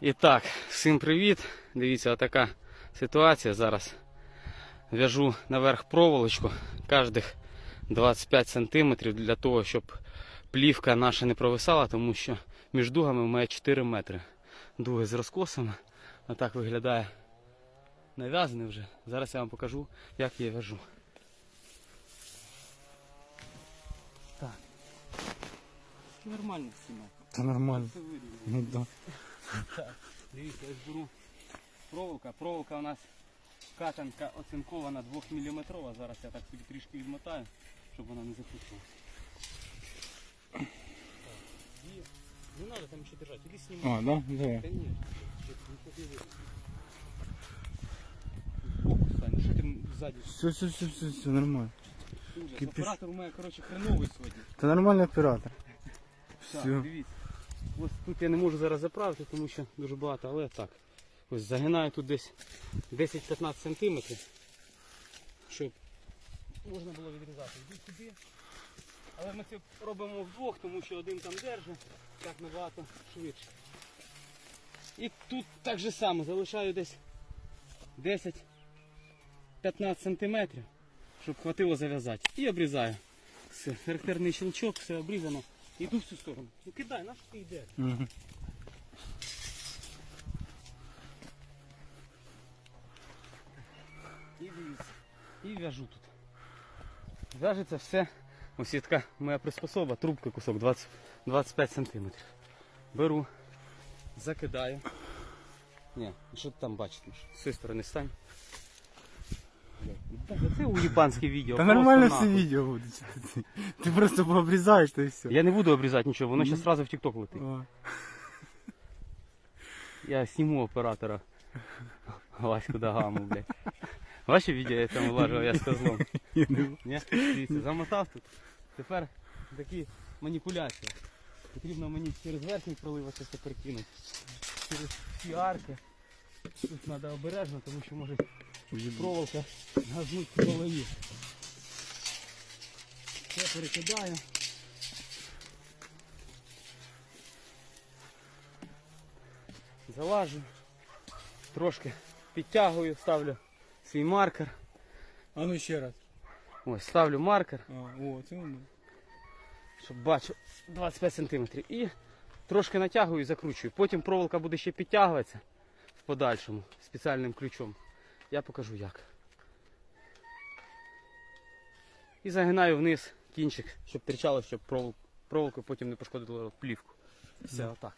І так, всім привіт. Дивіться, отака ситуація зараз. В'яжу наверх проволочку кожних 25 см для того, щоб плівка наша не провисала, тому що між дугами має 4 метри. Дуги з розкосами. Отак виглядає нав'язаний вже. Зараз я вам покажу, як я в'яжу. Так. Нормально знімати. Та нормально. Ну да. Так, дивіться, ось беру проволока. Проволока у нас катанка оцинкована 2 мм. Зараз я так собі трішки відмотаю, щоб вона не запутала. Не треба там ще держати, іди знімай. А, да? Давай. Конечно. Фокус, що ти ззаді? Все, все, все, все, все, нормально. Ужас. Кипиш. Оператор у мене, коротше, хреновий сьогодні. Та нормальний оператор. Так, Все. дивіться. Ось тут я не можу зараз заправити, тому що дуже багато, але так. Ось загинаю тут десь 10-15 см, щоб можна було відрізати. Йду сюди. Але ми це робимо вдвох, тому що один там держить, так набагато швидше. І тут так же само залишаю десь 10-15 см, щоб хватило зав'язати. І обрізаю. Все, характерний щелчок, все обрізано. Іду в цю сторону. Ну кидай, на що ти йдеш? Угу. І дивіться. І в'яжу тут. В'яжеться все. Ось є така моя приспособа, трубка кусок 20, 25 см. Беру, закидаю. Ні, що ти там бачиш? З цієї сторони стань. Це уїбанське відео. Та нормально все відео буде. Ти, просто пообрізаєш, та і все. Я не буду обрізати нічого, воно зараз одразу в TikTok летить. Я сниму оператора. Ваську Дагаму, блядь. Ваше відео я там влажив, я з козлом. Ні? Дивіться, замотав тут. Тепер такі маніпуляції. Потрібно мені через верхній пролив це перекинути. Через всі арки. Тут треба обережно, тому що може проволока газнуть по голові. Це перекидаю. Залажу. Трошки підтягую, ставлю свій маркер. А ну ще раз. Ось, ставлю маркер. А, о, це воно. щоб бачив 25 см. І трошки натягую і закручую. Потім проволока буде ще підтягуватися в подальшому спеціальним ключом. Я покажу як. І загинаю вниз кінчик, щоб тричало, щоб провол- проволоку потім не пошкодило плівку. Все, отак.